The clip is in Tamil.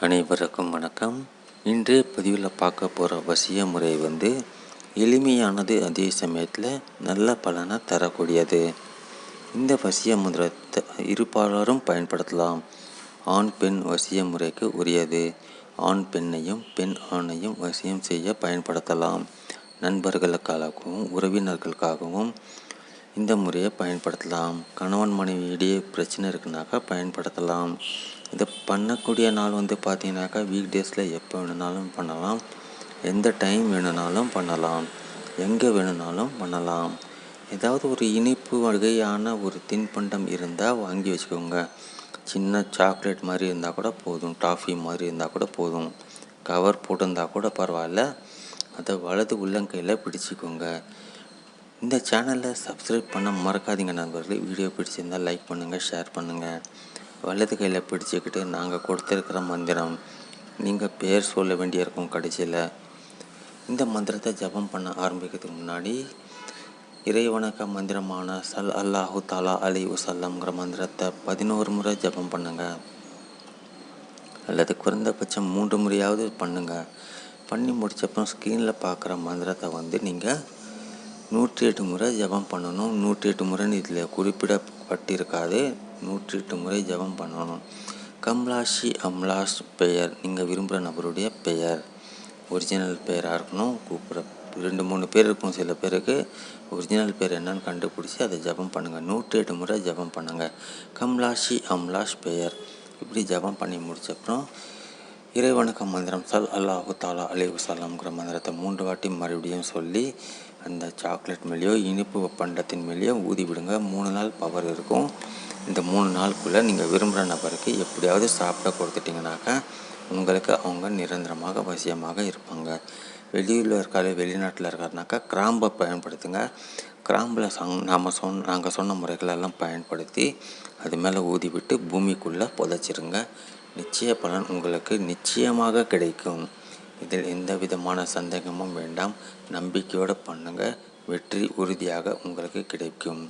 அனைவருக்கும் வணக்கம். இன்றைய பதிவில் பார்க்க போகிற வசிய முறை வந்து எளிமையானது அதே சமயத்தில் நல்ல பலனை தரக்கூடியது. இந்த வசிய முறைத்தை இருப்பாளரும் பயன்படுத்தலாம். ஆண் பெண் வசிய முறைக்கு உரியது. ஆண் பெண்ணையும் பெண் ஆணையும் வசியம் செய்ய பயன்படுத்தலாம். நண்பர்களுக்காகவும் உறவினர்களுக்காகவும் இந்த முறையை பயன்படுத்தலாம். கணவன் மனைவியிடையே பிரச்சனை இருக்குனாக்கா பயன்படுத்தலாம். இதை பண்ணக்கூடிய நாள் வந்து பார்த்தீங்கன்னாக்கா வீக் டேஸில் எப்போ வேணுனாலும் பண்ணலாம். எந்த டைம் வேணுனாலும் பண்ணலாம். எங்கே வேணுனாலும் பண்ணலாம். ஏதாவது ஒரு இனிப்பு வகையான ஒரு தின்பண்டம் இருந்தால் வாங்கி வச்சுக்கோங்க. சின்ன சாக்லேட் மாதிரி இருந்தால் கூட போதும். டாஃபி மாதிரி இருந்தால் கூட போதும். கவர் போட்டிருந்தா கூட பரவாயில்ல. அதை வலது உள்ளங்கையில் பிடிச்சிக்கோங்க. இந்த சேனலை சப்ஸ்கிரைப் பண்ண மறக்காதீங்க நண்பர்களே. வீடியோ பிடிச்சிருந்தால் லைக் பண்ணுங்கள் ஷேர் பண்ணுங்கள் வலது கையில் பிடிச்சிக்கிட்டு நாங்கள் கொடுத்துருக்கிற மந்திரம் நீங்கள் பேர் சொல்ல வேண்டியிருக்கும் கடைசியில். இந்த மந்திரத்தை ஜபம் பண்ண ஆரம்பிக்கிறதுக்கு முன்னாடி இறைவணக்க மந்திரமான சல் அல்லாஹு தாலா அலி உசல்லம்ங்கிற மந்திரத்தை பதினோரு முறை ஜபம் பண்ணுங்கள் அல்லது குறைந்தபட்சம் மூன்று முறையாவது பண்ணுங்கள் பண்ணி முடிச்சப்பறம் ஸ்க்ரீனில் பார்க்குற மந்திரத்தை வந்து நீங்கள் நூற்றி எட்டு முறை ஜபம் பண்ணணும். நூற்றி எட்டு முறைன்னு இதில் குறிப்பிடப்பட்டிருக்காது. நூற்றி எட்டு முறை ஜபம் பண்ணணும். கம்லாஷி அம்லாஷ் பெயர். நீங்கள் விரும்புகிற நபருடைய பெயர். ஒரிஜினல் பெயராக இருக்கணும். கூப்பிட்ற ரெண்டு மூணு பேர் இருக்கும் சில பேருக்கு. ஒரிஜினல் பேர் என்னன்னு கண்டுபிடிச்சி அதை ஜபம் பண்ணுங்கள் நூற்றி எட்டு முறை ஜபம் பண்ணுங்கள் கம்லாஷி அம்லாஷ் பெயர். இப்படி ஜபம் பண்ணி முடிச்சப்புறம் இறைவணக்க மந்திரம் சல் அல்லாஹு தாலா அலி வசலாம்ங்கிற மந்திரத்தை மூன்று வாட்டி மறுபடியும் சொல்லி அந்த சாக்லேட் மேலேயோ இனிப்பு பண்டத்தின் மேலேயோ ஊதி விடுங்க. மூணு நாள் பவர் இருக்கும். இந்த மூணு நாளுக்குள்ளே நீங்கள் விரும்புகிற நபருக்கு எப்படியாவது சாப்பிட கொடுத்துட்டிங்கனாக்கா உங்களுக்கு அவங்க நிரந்தரமாக வசியமாக இருப்பாங்க. வெளியூரில் இருக்காரு வெளிநாட்டில் இருக்காருனாக்கா கிராம்பை பயன்படுத்துங்க. கிராம்பில் சங் நாம் சொன்ன நாங்கள் சொன்ன முறைகளெல்லாம் பயன்படுத்தி அது மேலே ஊதி விட்டு பூமிக்குள்ளே புதைச்சிருங்க. நிச்சய பலன் உங்களுக்கு நிச்சயமாக கிடைக்கும். இதில் எந்த விதமான சந்தேகமும் வேண்டாம். நம்பிக்கையோடு பண்ணுங்கள் வெற்றி உறுதியாக உங்களுக்கு கிடைக்கும்.